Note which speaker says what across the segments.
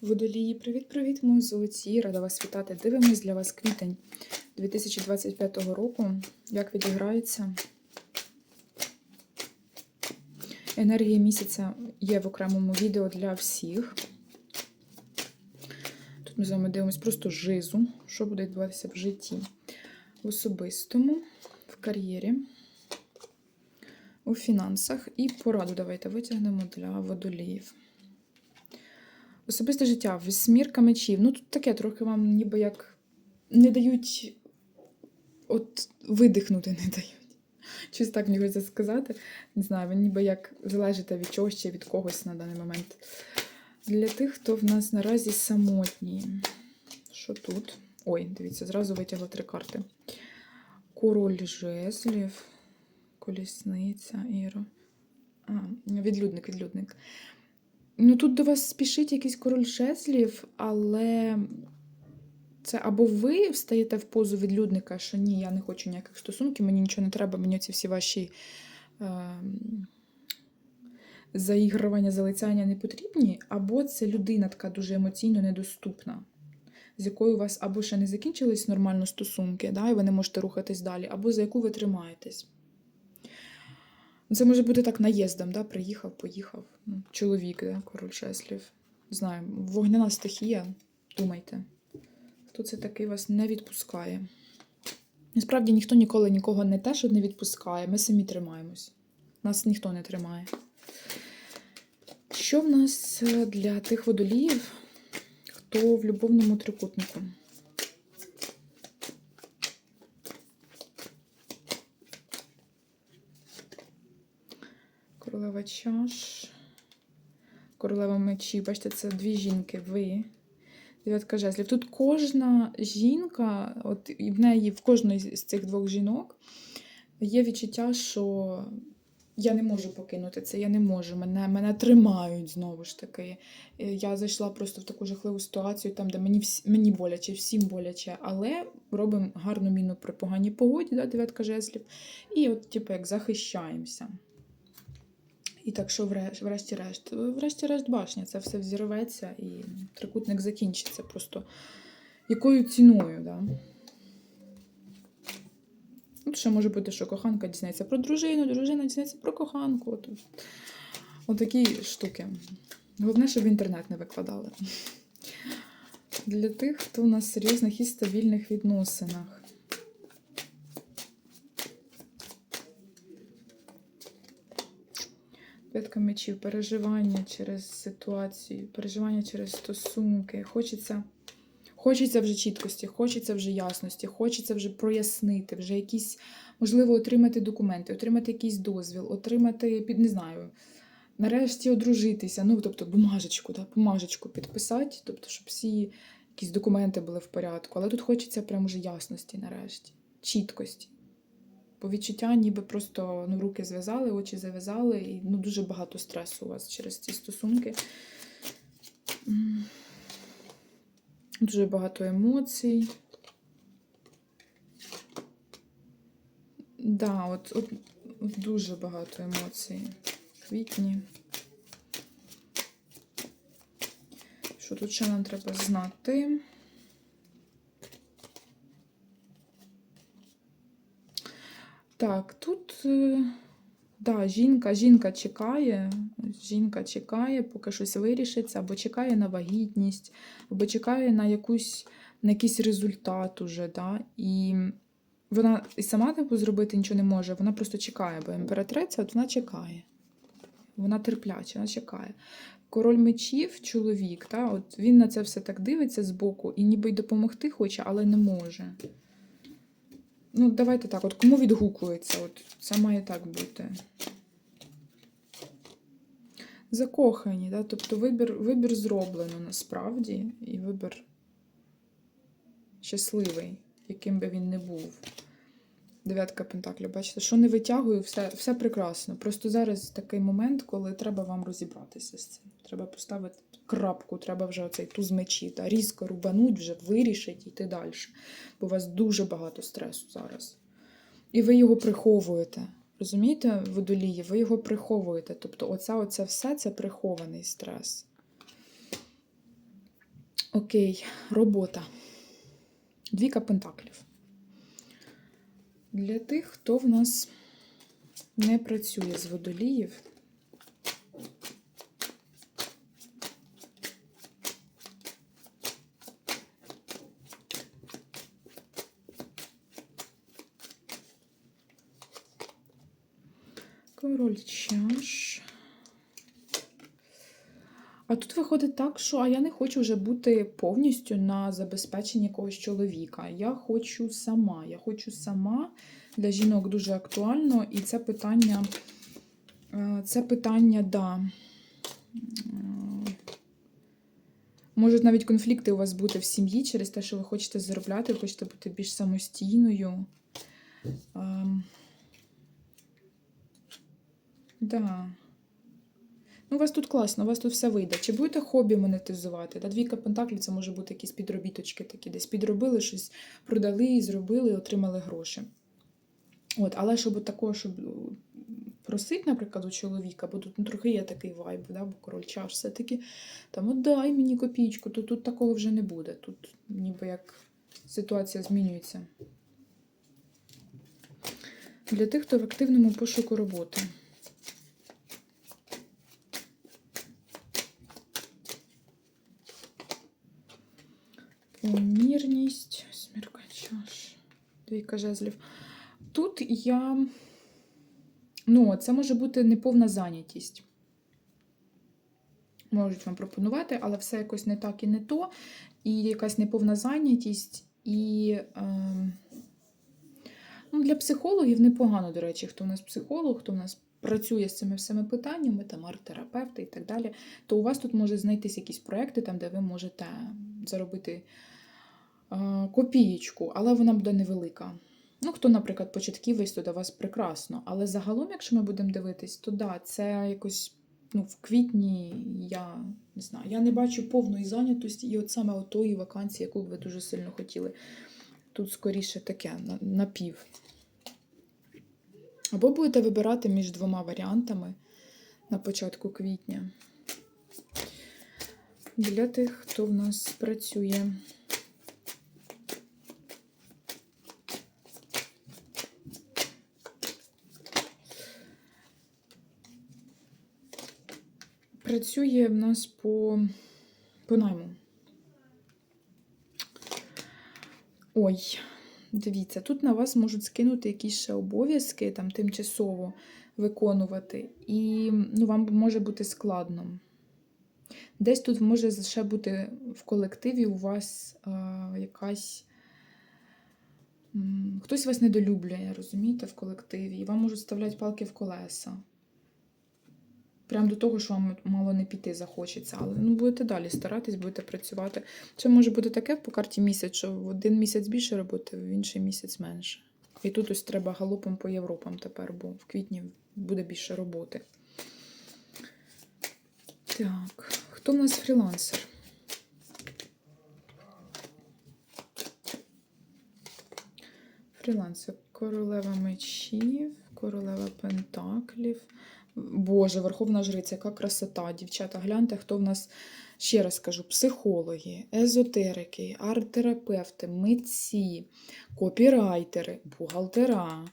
Speaker 1: Водолії, привіт-привіт, мої золоті! Рада вас вітати. Дивимось для вас квітень 2025 року. Як відіграється. Енергія місяця є в окремому відео для всіх. Тут ми з вами дивимося просто жизу, що буде відбуватися в житті. В особистому, в кар'єрі, у фінансах і пораду давайте витягнемо для водоліїв. Особисте життя, вісьмірка мечів. Ну, тут таке трохи вам ніби як не дають от видихнути не дають. Щось так мені хочеться сказати. Не знаю, ви ніби як залежите від чогось чи від когось на даний момент. Для тих, хто в нас наразі самотній. Що тут? Ой, дивіться, зразу витягла три карти. Король жезлів, колісниця, іро. А, відлюдник, відлюдник. Ну, тут до вас спішить якийсь король жезлів, але це або ви встаєте в позу відлюдника, що ні, я не хочу ніяких стосунків, мені нічого не треба, мені ці всі ваші е, заігрування, залицяння не потрібні, або це людина така дуже емоційно недоступна, з якою у вас або ще не закінчились нормально стосунки, да, і ви не можете рухатись далі, або за яку ви тримаєтесь. Це може бути так наїздом, да? приїхав, поїхав. Ну, Чоловік, да? король шеслів. Не знаю, вогняна стихія, думайте. Хто це такий вас не відпускає? Насправді ніхто ніколи нікого не те, що не відпускає, ми самі тримаємось. Нас ніхто не тримає. Що в нас е, для тих водоліїв, хто в любовному трикутнику? Королева чаш. Королева мечі. Бачите, це дві жінки. Ви. Дев'ятка жезлів. Тут кожна жінка, от і в неї, в кожної з цих двох жінок є відчуття, що я не можу покинути це, я не можу. Мене мене тримають знову ж таки. Е, Я зайшла просто в таку жахливу ситуацію, там, де мені всі, мені боляче, всім боляче, але робимо гарну міну при поганій погоді, да, дев'ятка жезлів. І от, типу, як захищаємося. І так що врешті- врешті-решт, врешті-решт башня, це все взірветься і трикутник закінчиться. Просто якою ціною, да? От ще може бути, що коханка дізнається про дружину, дружина дізнається про коханку. От, от такі штуки. Головне, щоб в інтернет не викладали. Для тих, хто у нас в серйозних і стабільних відносинах. П'ятка мечів, переживання через ситуацію, переживання через стосунки. Хочеться, хочеться вже чіткості, хочеться вже ясності, хочеться вже прояснити, вже якісь, можливо, отримати документи, отримати якийсь дозвіл, отримати, під не знаю, нарешті одружитися. Ну, тобто, бумажечку, да, бумажечку підписати, тобто, щоб всі якісь документи були в порядку. Але тут хочеться прям уже ясності нарешті, чіткості. По відчуття, ніби просто ну, руки зв'язали, очі зав'язали, і ну, дуже багато стресу у вас через ці стосунки. Дуже багато емоцій. Да, от, от, от дуже багато емоцій. Квітні. Що тут ще нам треба знати? Так, тут е, да, жінка, жінка чекає, жінка чекає, поки щось вирішиться, або чекає на вагітність, або чекає на якусь, на якийсь результат уже. Да? І вона і сама типу, зробити нічого не може, вона просто чекає, бо імператриця от вона чекає. Вона терпляча, вона чекає. Король мечів, чоловік, та, от він на це все так дивиться збоку і ніби й допомогти хоче, але не може. Ну, давайте так, от кому відгукується, от це має так бути. Закохані, да? тобто вибір, вибір зроблено насправді, і вибір щасливий, яким би він не був. Дев'ятка пентаклів, бачите, що не витягую, все, все прекрасно. Просто зараз такий момент, коли треба вам розібратися з цим. Треба поставити крапку, треба вже оцей туз мечі, та різко рубануть, вже вирішить і йти далі. Бо у вас дуже багато стресу зараз. І ви його приховуєте. Розумієте, водолії, ви його приховуєте. Тобто, оце, оце все це прихований стрес. Окей, робота. Двіка пентаклів. Для тих, хто в нас не працює з водоліїв. Король чаш. А тут виходить так, що а я не хочу вже бути повністю на забезпеченні якогось чоловіка. Я хочу сама. Я хочу сама. Для жінок дуже актуально. І це питання, е, це питання, да. Можуть навіть конфлікти у вас бути в сім'ї через те, що ви хочете заробляти, ви хочете бути більш самостійною. Ем, Да. Ну, у вас тут класно, у вас тут все вийде. Чи будете хобі монетизувати? Та двійка пентаклів це може бути якісь підробіточки такі, десь підробили щось, продали зробили, і отримали гроші. От, але щоб такого, щоб просить, наприклад, у чоловіка, бо тут ну, трохи є такий вайб, да, бо король чаш все-таки там, от дай мені копійку, то тут такого вже не буде. Тут ніби як ситуація змінюється. Для тих, хто в активному пошуку роботи. Помірність, смірка чаш, двійка жезлів. Тут я. Ну, це може бути неповна зайнятість. Можуть вам пропонувати, але все якось не так і не то. І якась неповна зайнятість. І е, ну, для психологів непогано, до речі, хто у нас психолог, хто у нас працює з цими всіми питаннями, там арт-терапевти і так далі, то у вас тут може знайтись якісь проекти, там, де ви можете заробити копієчку, але вона буде невелика. Ну, хто, наприклад, початківець, то до вас прекрасно. Але загалом, якщо ми будемо дивитись, то да, це якось ну, в квітні я не знаю, я не бачу повної зайнятості і от саме отої вакансії, яку б ви дуже сильно хотіли. Тут скоріше таке напів. Або будете вибирати між двома варіантами на початку квітня. Для тих, хто в нас працює. Працює в нас по, по найму. Ой, дивіться, тут на вас можуть скинути якісь ще обов'язки, там тимчасово виконувати, і ну, вам може бути складно. Десь тут може ще бути в колективі у вас е, якась. Хтось вас недолюблює, розумієте, в колективі, і вам можуть вставляти палки в колеса. Прям до того, що вам мало не піти захочеться. Але ну, будете далі старатись, будете працювати. Це може бути таке по карті місяць, що в один місяць більше роботи, в інший місяць менше. І тут ось треба галопом по Європам тепер, бо в квітні буде більше роботи. Так, хто в нас фрілансер? Фрілансер. Королева мечів, королева пентаклів. Боже, Верховна Жриця, яка красота. Дівчата, гляньте, хто в нас, ще раз кажу, психологи, езотерики, арт-терапевти, митці, копірайтери, бухгалтера,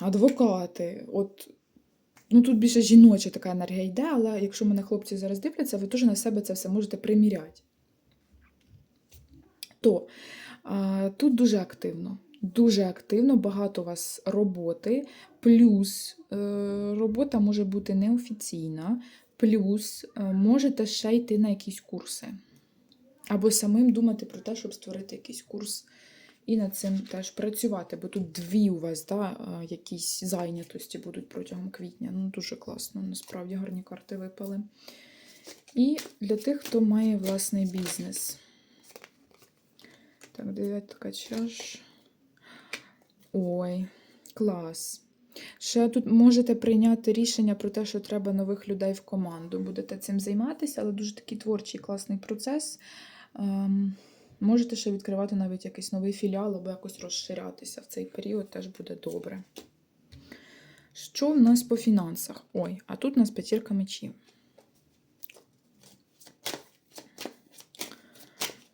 Speaker 1: адвокати. От, ну тут більше жіноча така енергія йде, але якщо мене хлопці зараз дивляться, ви теж на себе це все можете приміряти. То тут дуже активно. Дуже активно, багато у вас роботи, плюс е, робота може бути неофіційна, плюс е, можете ще йти на якісь курси. Або самим думати про те, щоб створити якийсь курс і над цим теж працювати, бо тут дві у вас да, е, якісь зайнятості будуть протягом квітня. Ну, дуже класно, насправді гарні карти випали. І для тих, хто має власний бізнес. Так, дев'ятка чаш. Ой, клас. Ще тут можете прийняти рішення про те, що треба нових людей в команду. Будете цим займатися, але дуже такий творчий класний процес. Ем, можете ще відкривати навіть якийсь новий філіал або якось розширятися в цей період, теж буде добре. Що в нас по фінансах? Ой, а тут у нас п'ятірка мечів.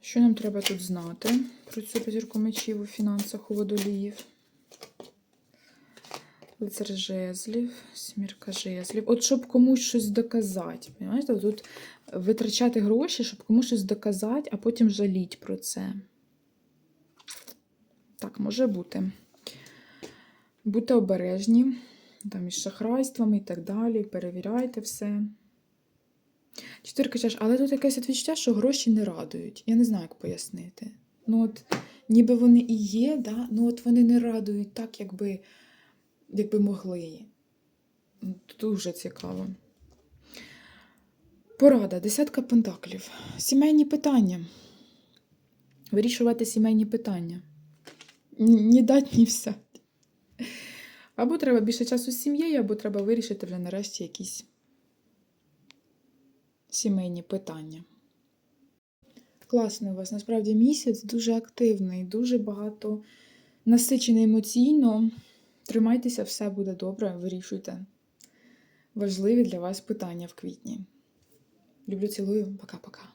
Speaker 1: Що нам треба тут знати про цю п'ятірку мечів у фінансах у водоліїв? Лицар жезлів, смірка жезлів. От щоб комусь щось доказати. Понимаєте? Тут витрачати гроші, щоб комусь щось доказати, а потім жаліть про це. Так, може бути. Будьте обережні, там із шахрайствами і так далі. Перевіряйте все. Чотирка чаш, але тут якесь відчуття, що гроші не радують. Я не знаю, як пояснити. Ну, от, ніби вони і є, да? ну от вони не радують так, якби, якби могли. Дуже цікаво. Порада, десятка пентаклів. Сімейні питання. Вирішувати сімейні питання. Ні дать, ні взять. Або треба більше часу з сім'єю, або треба вирішити вже нарешті якісь сімейні питання. Класний у вас насправді місяць, дуже активний, дуже багато насичений емоційно. Тримайтеся, все буде добре, вирішуйте важливі для вас питання в квітні. Люблю, цілую, пока-пока.